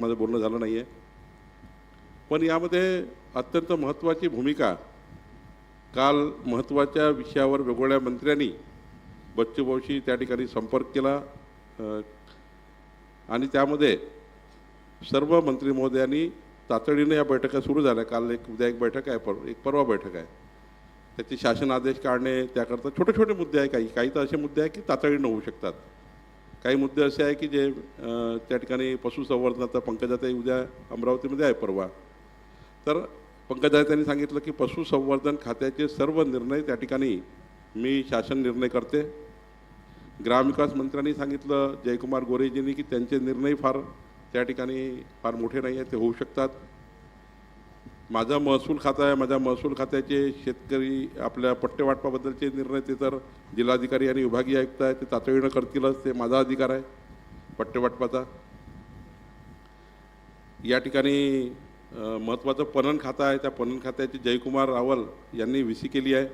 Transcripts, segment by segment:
माझं बोलणं झालं नाही आहे पण यामध्ये अत्यंत महत्त्वाची भूमिका काल महत्त्वाच्या विषयावर वेगवेगळ्या मंत्र्यांनी बच्चूभाऊशी त्या ठिकाणी संपर्क केला. आणि त्यामध्ये सर्व मंत्री महोदयांनी तातडीने या बैठका सुरू झाल्या. काल एक उद्या एक बैठक आहे पर एक परवा बैठक आहे. त्याचे शासन आदेश काढणे त्याकरता छोटे छोटे मुद्दे आहे काही काही तर असे मुद्दे आहे की तातडीनं होऊ शकतात. काही मुद्दे असे आहे की जे त्या ठिकाणी पशुसंवर्धनाचा पंकजाताई उद्या अमरावतीमध्ये आहे परवा. तर पंकजाताई त्यांनी सांगितलं की पशुसंवर्धन खात्याचे सर्व निर्णय त्या ठिकाणी मी शासन निर्णय करते. ग्रामविकास मंत्र्यांनी सांगितलं जयकुमार गोरेजींनी की त्यांचे निर्णय फार त्या ठिकाणी फार मोठे नाही आहेत ते होऊ शकतात. माझा महसूल खाता आहे माझ्या महसूल खात्याचे शेतकरी आपल्या पट्टेवाटपाबद्दलचे निर्णय ते तर जिल्हाधिकारी आणि विभागीय आयुक्त आहे ते तातडीनं करतीलच ते माझा अधिकार आहे पट्टेवाटपाचा. या ठिकाणी महत्त्वाचं पणन खातं आहे त्या पणन खात्याचे जयकुमार रावल यांनी व्ही सी केली आहे.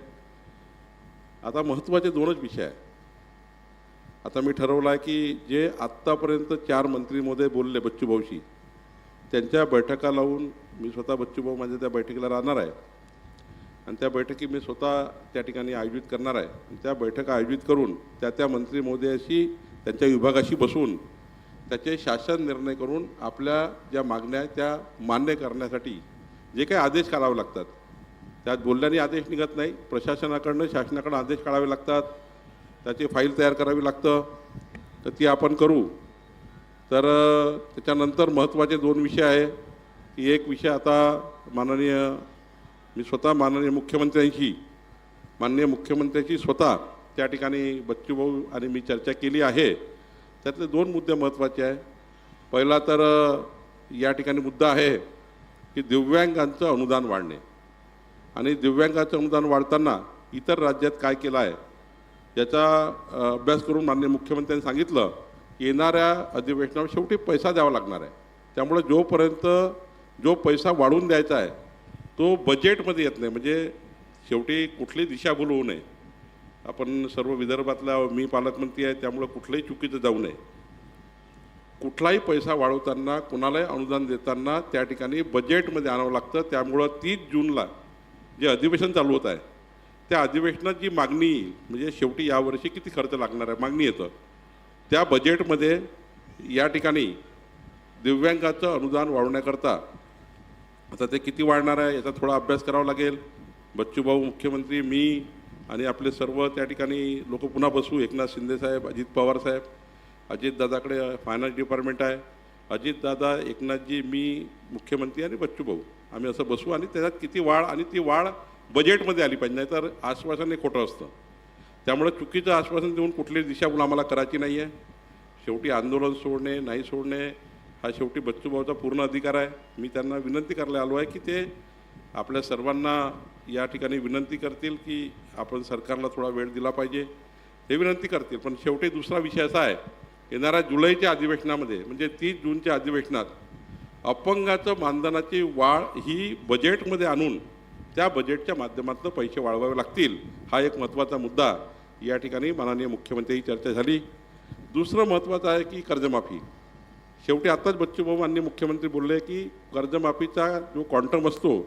आता महत्त्वाचे दोनच विषय आहे आता मी ठरवलं आहे की जे आत्तापर्यंत चार मंत्री महोदय बोलले बच्चूभाऊशी त्यांच्या बैठका लावून मी स्वतः बच्चूभाऊ माझ्या त्या बैठकीला राहणार आहे. आणि त्या बैठकी मी स्वतः त्या ठिकाणी आयोजित करणार आहे. आणि त्या बैठका आयोजित करून त्या त्या मंत्री महोदयाशी त्यांच्या विभागाशी बसून त्याचे शासन निर्णय करून आपल्या ज्या मागण्या आहेत त्या मान्य करण्यासाठी जे काही आदेश काढावे लागतात त्यात बोलल्याने आदेश निघत नाही. प्रशासनाकडनं शासनाकडनं आदेश काढावे लागतात. त्याची फाईल तयार करावी लागतं. तर ती आपण करू. तर त्याच्यानंतर महत्त्वाचे दोन विषय आहे. की एक विषय आता माननीय मी स्वतः माननीय मुख्यमंत्र्यांशी माननीय मुख्यमंत्र्यांशी स्वतः त्या ठिकाणी बच्चूभाऊ आणि मी चर्चा केली आहे. त्यातले दोन मुद्दे महत्त्वाचे आहे पहिला तर या ठिकाणी मुद्दा आहे की दिव्यांगांचं अनुदान वाढणे. आणि दिव्यांगाचं अनुदान वाढताना इतर राज्यात काय केलं आहे? याचा अभ्यास करून माननीय मुख्यमंत्र्यांनी सांगितलं. येणाऱ्या अधिवेशनावर शेवटी पैसा द्यावा लागणार आहे. त्यामुळे जोपर्यंत जो पैसा वाढवून द्यायचा आहे तो बजेटमध्ये येत नाही. म्हणजे शेवटी कुठली दिशाभूल होऊ नये. आपण सर्व विदर्भातला मी पालकमंत्री आहे त्यामुळे कुठलंही चुकीचं जाऊ नये. कुठलाही पैसा वाढवताना कुणालाही अनुदान देताना त्या ठिकाणी बजेटमध्ये आणावं लागतं. त्यामुळं तीस जूनला जे अधिवेशन चालू होत आहे त्या अधिवेशनात जी मागणी म्हणजे शेवटी यावर्षी किती खर्च लागणार आहे मागणी येतं. त्या बजेटमध्ये या ठिकाणी दिव्यांगाचं अनुदान वाढवण्याकरता आता ते किती वाढणार आहे याचा थोडा अभ्यास करावा लागेल. बच्चूभाऊ मुख्यमंत्री मी आणि आपले सर्व त्या ठिकाणी लोक पुन्हा बसू. एकनाथ शिंदेसाहेब अजित पवार साहेब अजितदादाकडे फायनान्स डिपार्टमेंट आहे. अजितदादा एकनाथजी मी मुख्यमंत्री आणि बच्चूभाऊ आम्ही असं बसू आणि त्याच्यात किती वाढ आणि ती वाढ बजेटमध्ये आली पाहिजे. नाही तर आश्वासन हे खोटं असतं. त्यामुळे चुकीचं आश्वासन देऊन कुठलीच दिशाभूल आम्हाला करायची नाही आहे शेवटी आंदोलन सोडणे नाही सोडणे हा शेवटी बच्चूभाऊचा पूर्ण अधिकार आहे. मी त्यांना विनंती करायला आलो आहे की ते आपल्या सर्वांना या ठिकाणी विनंती करतील की आपण सरकारला थोडा वेळ दिला पाहिजे. हे विनंती करतील पण शेवटी दुसरा विषय असा आहे येणाऱ्या जुलैच्या अधिवेशनामध्ये म्हणजे तीस जूनच्या अधिवेशनात अपंगाचं मानधनाची वाढ ही बजेटमध्ये आणून त्या बजेटच्या माध्यमातून पैसे वाढवावे लागतील हा एक महत्त्वाचा मुद्दा या ठिकाणी माननीय मुख्यमंत्री चर्चा झाली. दुसरं महत्त्वाचं आहे की कर्जमाफी. शेवटी आत्ताच बच्चूभाऊ माननीय मुख्यमंत्री बोलले की कर्जमाफीचा जो क्वांटम असतो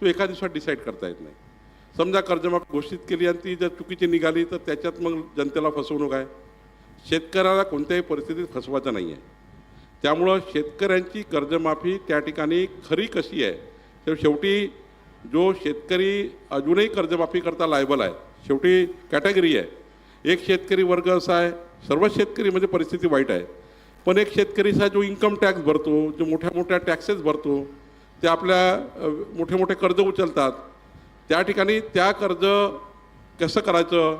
तो एका दिवसात डिसाईड करता येत नाही. समजा कर्जमाफी घोषित केली आणि ती जर चुकीची निघाली तर त्याच्यात मग जनतेला फसवणूक आहे. शेतकऱ्याला कोणत्याही परिस्थितीत फसवायचं नाही आहे. त्यामुळं शेतकऱ्यांची कर्जमाफी त्या ठिकाणी खरी कशी आहे? तर शेवटी जो शेतकरी अजूनही कर्जमाफी करता लायबल आहे शेवटी कॅटेगरी आहे. एक शेतकरी वर्ग असा आहे सर्व शेतकरी म्हणजे परिस्थिती वाईट आहे. पण एक शेतकरी असा जो इन्कम टॅक्स भरतो जो मोठ्या मोठ्या टॅक्सेस भरतो ते आपल्या मोठे मोठे कर्ज उचलतात. त्या ठिकाणी त्या कर्ज कसं करायचं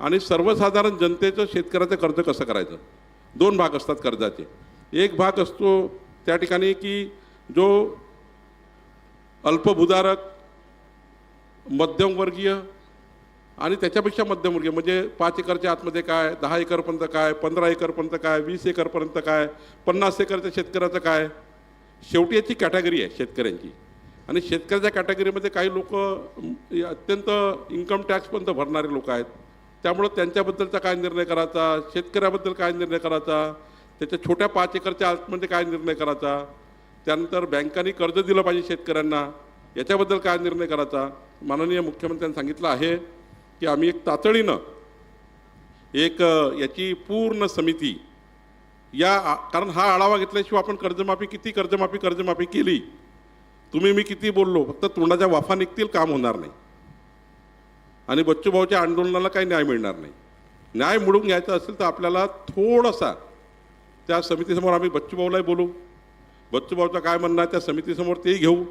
आणि सर्वसाधारण जनतेचं शेतकऱ्याचं कर्ज कसं करायचं? दोन भाग असतात कर्जाचे. एक भाग असतो त्या ठिकाणी की जो अल्पभूधारक मध्यमवर्गीय आणि त्याच्यापेक्षा मध्यमवर्गीय म्हणजे पाच एकरच्या आतमध्ये काय दहा एकरपर्यंत काय पंधरा एकरपर्यंत काय वीस एकरपर्यंत काय पन्नास एकरच्या शेतकऱ्याचं काय? शेवटी याची कॅटेगरी आहे शेतकऱ्यांची. आणि शेतकऱ्याच्या कॅटेगरीमध्ये काही लोक अत्यंत इन्कम टॅक्सपर्यंत भरणारे लोक आहेत. त्यामुळं त्यांच्याबद्दलचा काय निर्णय करायचा? शेतकऱ्याबद्दल काय निर्णय करायचा? त्याच्या छोट्या पाच एकरच्या आतमध्ये काय निर्णय करायचा? त्यानंतर बँकांनी कर्ज दिलं पाहिजे शेतकऱ्यांना. याच्याबद्दल काय निर्णय करायचा? माननीय मुख्यमंत्र्यांनी सांगितलं आहे. की आम्ही एक तातडीनं एक याची पूर्ण समिती या आ- कारण हा आढावा घेतल्याशिवाय आपण कर्जमाफी किती कर्जमाफी कर्जमाफी केली तुम्ही मी किती बोललो फक्त तोंडाच्या वाफा निघतील काम होणार नाही. आणि बच्चूभाऊच्या आंदोलनाला काही न्याय मिळणार नाही. न्याय मिळवून घ्यायचा असेल तर आपल्याला थोडासा त्या समितीसमोर आम्ही बच्चूभाऊलाही बोलू. बच्चूभाऊचं काय म्हणणं आहे त्या समितीसमोर तेही घेऊ.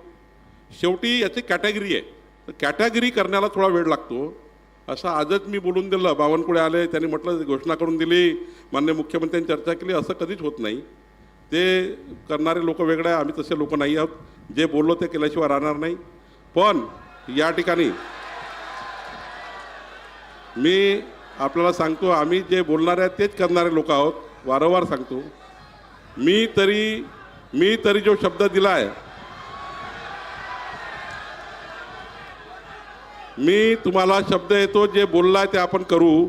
शेवटी याची कॅटेगरी आहे. तर कॅटेगरी करण्याला थोडा वेळ लागतो. असं आजच मी बोलून दिलं. बावनकुळे आले त्यांनी म्हटलं घोषणा करून दिली मान्य मुख्यमंत्र्यांनी चर्चा केली. असं कधीच होत नाही. ते करणारे लोक वेगळे आहे आम्ही तसे लोक नाही आहोत. जे बोललो ते केल्याशिवाय राहणार नाही. पण या ठिकाणी मी आपल्याला सांगतो आम्ही जे बोलणारे आहेत तेच करणारे लोक आहोत. वारंवार सांगतो. मी तरी मी तरी जो शब्द दिला आहे मी तुम्हाला शब्द येतो जे बोलला आहे ते आपण करू.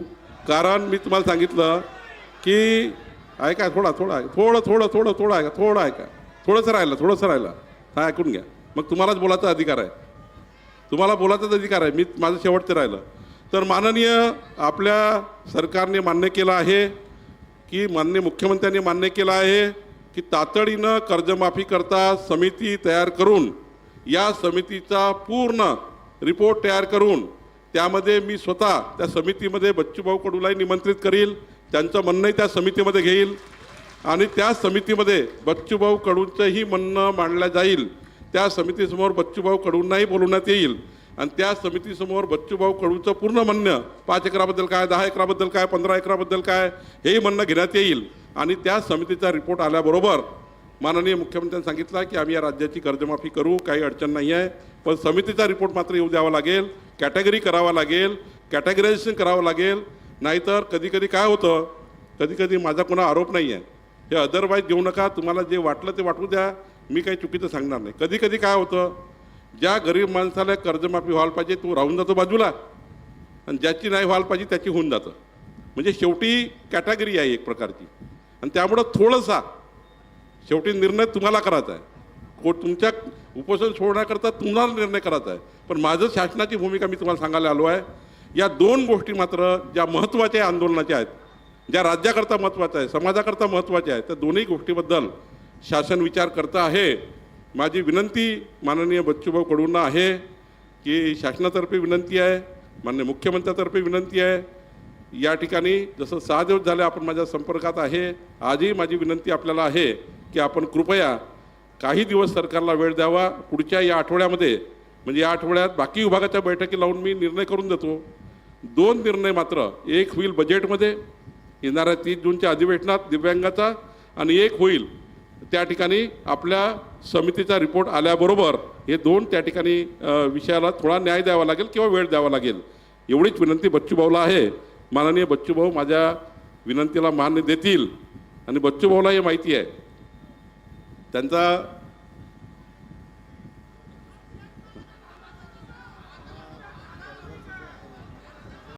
कारण मी तुम्हाला सांगितलं की ऐका थोडा थोडा थोडं थोडं थोडं थोडं ऐका थोडं ऐका. थोडंसं राहिलं थोडंसं राहिलं. हा ऐकून घ्या. मग तुम्हालाच बोलायचा अधिकार आहे. तुम्हाला बोलायचाच अधिकार आहे. मी माझं शेवटचं राहिलं. तर माननीय आपल्या सरकारने मान्य केलं आहे की मान्य मुख्यमंत्र्यांनी मान्य केलं आहे की तातडीनं कर्जमाफी करता समिती तयार करून या समितीचा पूर्ण रिपोर्ट तयार करून त्यामध्ये मी स्वतः त्या समितीमध्ये बच्चूभाऊ कडूलाही निमंत्रित करील त्यांचं म्हणणंही त्या समितीमध्ये घेईल. आणि त्या समितीमध्ये बच्चूभाऊ कडूंचंही म्हणणं मांडलं जाईल. त्या समितीसमोर बच्चूभाऊ कडूंनाही बोलवण्यात येईल. आणि त्या समितीसमोर बच्चूभाऊ कडूंचं पूर्ण म्हणणं पाच एकराबद्दल काय दहा एकराबद्दल काय पंधरा एकराबद्दल काय हेही म्हणणं घेण्यात येईल. आणि त्या समितीचा रिपोर्ट आल्याबरोबर माननीय मुख्यमंत्र्यांनी सांगितलं की आम्ही या राज्याची कर्जमाफी करू काही अडचण नाही आहे. पण समितीचा रिपोर्ट मात्र येऊ द्यावा लागेल कॅटेगरी करावा लागेल कॅटेगरायझेशन करावं लागेल. नाहीतर कधी कधी काय होतं कधी कधी माझा कोणा आरोप नाही आहे. हे अदरवाईज घेऊ नका तुम्हाला जे वाटलं ते वाटू द्या. मी काही चुकीचं सांगणार नाही. कधी कधी काय होतं ज्या गरीब माणसाला कर्जमाफी व्हायला पाहिजे तो राहून जातो बाजूला. आणि ज्याची नाही व्हायला पाहिजे त्याची होऊन जातं. म्हणजे शेवटी कॅटेगरी आहे एक प्रकारची. आणि त्यामुळं थोडंसा शेवटी निर्णय तुम्हाला करायचा आहे. को तुमच्या उपोषण सोडण्याकरता तुम्हाला निर्णय करायचा आहे. पण माझं शासनाची भूमिका मी तुम्हाला सांगायला आलो आहे. या दोन गोष्टी मात्र ज्या महत्त्वाच्या आंदोलनाच्या आहेत ज्या राज्याकरता महत्त्वाच्या आहे समाजाकरता महत्त्वाच्या आहेत त्या दोन्ही गोष्टीबद्दल शासन विचार करतं आहे. माझी विनंती माननीय बच्चूभाऊ कडूंना आहे की शासनातर्फे विनंती आहे माननीय मुख्यमंत्र्यातर्फे विनंती आहे. या ठिकाणी जसं सहा दिवस झाले आपण माझ्या संपर्कात आहे आजही माझी विनंती आपल्याला आहे. की आपण कृपया काही दिवस सरकारला वेळ द्यावा. पुढच्या या आठवड्यामध्ये म्हणजे या आठवड्यात बाकी विभागाच्या बैठकी लावून मी निर्णय करून देतो. दोन निर्णय मात्र एक होईल बजेटमध्ये येणाऱ्या तीस जूनच्या अधिवेशनात दिव्यांगाचा आणि एक होईल त्या ठिकाणी आपल्या समितीचा रिपोर्ट आल्याबरोबर हे दोन त्या ठिकाणी विषयाला थोडा न्याय द्यावा लागेल किंवा वेळ द्यावा लागेल. एवढीच विनंती बच्चूभाऊला आहे. माननीय बच्चूभाऊ माझ्या विनंतीला मान्य देतील. आणि बच्चूभाऊला हे माहिती आहे. त्यांचा